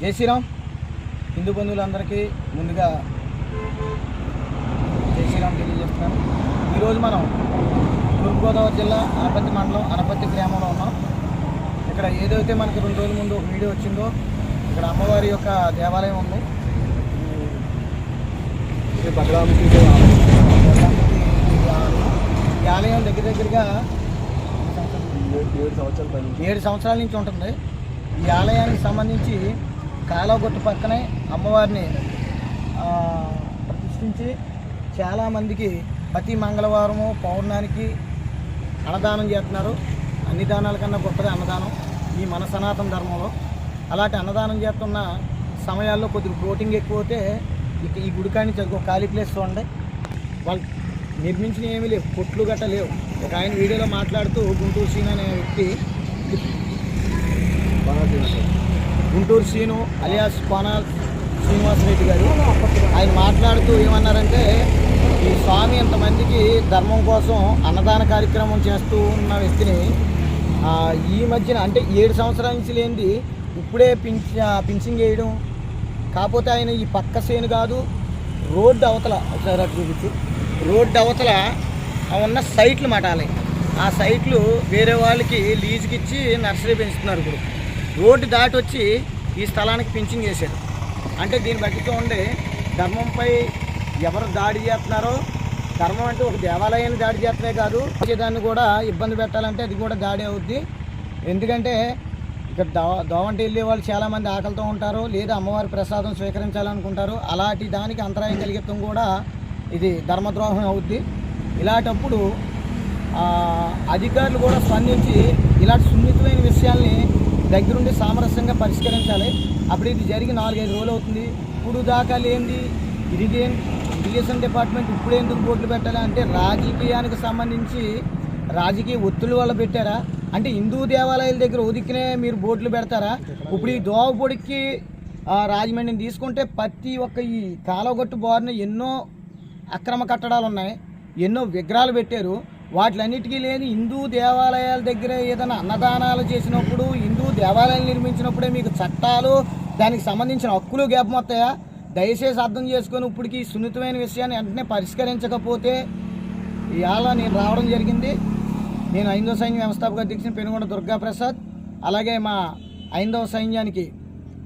జై శ్రీరామ్. హిందూ బంధువులందరికీ ముందుగా జై శ్రీరామ్ తెలియజేస్తున్నాను. ఈరోజు మనం తూర్పుగోదావరి జిల్లా అనపత్తి మండలం అనపత్తి గ్రామంలో ఉన్నాం. ఇక్కడ ఏదైతే మనకి రెండు రోజుల ముందు వీడియో వచ్చిందో ఇక్కడ అమ్మవారి యొక్క దేవాలయం ఉంది. భద్రావతి ఈ ఆలయం దగ్గర దగ్గరగా ఏడు సంవత్సరాల పని ఏడు సంవత్సరాల నుంచి ఉంటుంది. ఈ ఆలయానికి సంబంధించి కాలగొట్టు పక్కనే అమ్మవారిని ప్రతిష్ఠించి చాలామందికి ప్రతి మంగళవారము పౌర్ణానికి అన్నదానం చేస్తున్నారు. అన్ని దానాల కన్నా గొప్పది అన్నదానం ఈ మన సనాతన ధర్మంలో. అలాంటి అన్నదానం చేస్తున్న సమయాల్లో కొద్దిగా బోటింగ్ ఎక్కువ అయితే ఇక ఈ గుడికాని ఒక ఖాళీ ప్లేస్ చూడండి. వాళ్ళు నిర్మించిన ఏమీ లేవు కొట్లు గట్ట లేవు. ఒక ఆయన వీడియోలో మాట్లాడుతూ గుంటూరు సీన్ అనే వ్యక్తి గుంటూరు సీను అలియాస్ కోనాల్ శ్రీనివాసరెడ్డి గారు. ఆయన మాట్లాడుతూ ఏమన్నారంటే ఈ స్వామి ఎంతమందికి ధర్మం కోసం అన్నదాన కార్యక్రమం చేస్తూ ఉన్న వ్యక్తిని ఈ మధ్యన అంటే ఏడు సంవత్సరాల నుంచి లేనిది ఇప్పుడే పింఛ పింఛింగ్ వేయడం. కాకపోతే ఆయన ఈ పక్క సేను కాదు రోడ్డు అవతల ఒకసారి అటు చూపించు. రోడ్డు అవతల ఉన్న సైట్లు మటాలి. ఆ సైట్లు వేరే వాళ్ళకి లీజుకి ఇచ్చి నర్సరీ పెంచుతున్నారు ఇప్పుడు. రోడ్డు దాటి వచ్చి ఈ స్థలానికి పింఛింగ్ చేశారు. అంటే దీని బట్టితో ఉండి ధర్మంపై ఎవరు దాడి చేస్తున్నారో ధర్మం అంటే ఒక దేవాలయాన్ని దాడి చేస్తే కాదు దాన్ని కూడా ఇబ్బంది పెట్టాలంటే అది కూడా దాడి అవుద్ది. ఎందుకంటే ఇక్కడ దో దోవంటి వెళ్ళే వాళ్ళు చాలామంది ఆకలితో ఉంటారు లేదా అమ్మవారి ప్రసాదం స్వీకరించాలనుకుంటారు. అలాంటి దానికి అంతరాయం కలిగితం కూడా ఇది ధర్మద్రోహం అవుద్ది. ఇలాంటప్పుడు అధికారులు కూడా స్పందించి ఇలాంటి సున్నితమైన విషయాల్ని దగ్గరుండి సామరస్యంగా పరిష్కరించాలి. అప్పుడు ఇది జరిగి నాలుగైదు రోజులు అవుతుంది. ఇప్పుడు దాకా లేనిది. ఇరిగేన్ ఇరిగేషన్ డిపార్ట్మెంట్ ఇప్పుడు ఎందుకు బోర్డులు పెట్టాలి అంటే రాజకీయానికి సంబంధించి రాజకీయ ఒత్తుల వల్ల పెట్టారా? అంటే హిందూ దేవాలయాల దగ్గర ఉదికినే మీరు బోర్డులు పెడతారా? ఇప్పుడు ఈ దోవపొడికి రాజమండ్రిని తీసుకుంటే ప్రతి ఒక్క ఈ కాలగొట్టు బోర్ని ఎన్నో అక్రమ కట్టడాలు ఉన్నాయి. ఎన్నో విగ్రహాలు పెట్టారు. వాటిలన్నిటికీ లేని హిందూ దేవాలయాల దగ్గర ఏదైనా అన్నదానాలు చేసినప్పుడు హిందూ దేవాలయాలు నిర్మించినప్పుడే మీకు చట్టాలు దానికి సంబంధించిన హక్కులు వస్తాయా దయచేసి అర్థం చేసుకొని ఇప్పటికి సున్నితమైన విషయాన్ని వెంటనే పరిష్కరించకపోతే ఇవాళ నేను రావడం జరిగింది. నేను ఐందవ సైన్య వ్యవస్థాపక అధ్యక్షుని పెనుగొండ దుర్గాప్రసాద్ అలాగే మా ఐందవ సైన్యానికి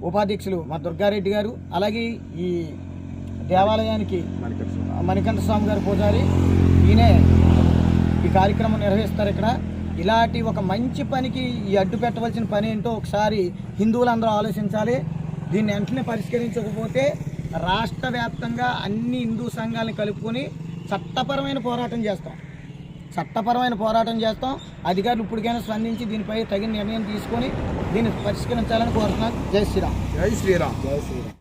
ఉపాధ్యక్షులు మా దుర్గారెడ్డి గారు అలాగే ఈ దేవాలయానికి మణికంఠ స్వామి గారు పూజారి. ఈయనే కార్యక్రమం నిర్వహిస్తారు ఇక్కడ. ఇలాంటి ఒక మంచి పనికి ఈ అడ్డు పెట్టవలసిన పని ఏంటో ఒకసారి హిందువులందరూ ఆలోచించాలి. దీన్ని వెంటనే పరిష్కరించకపోతే రాష్ట్ర వ్యాప్తంగా అన్ని హిందూ సంఘాలను కలుపుకొని చట్టపరమైన పోరాటం చేస్తాం. చట్టపరమైన పోరాటం చేస్తాం. అధికారులు ఇప్పటికైనా స్పందించి దీనిపై తగిన నిర్ణయం తీసుకొని దీన్ని పరిష్కరించాలని కోరుతున్నాను. జై శ్రీరామ్. జై శ్రీరామ్. జై శ్రీరామ్.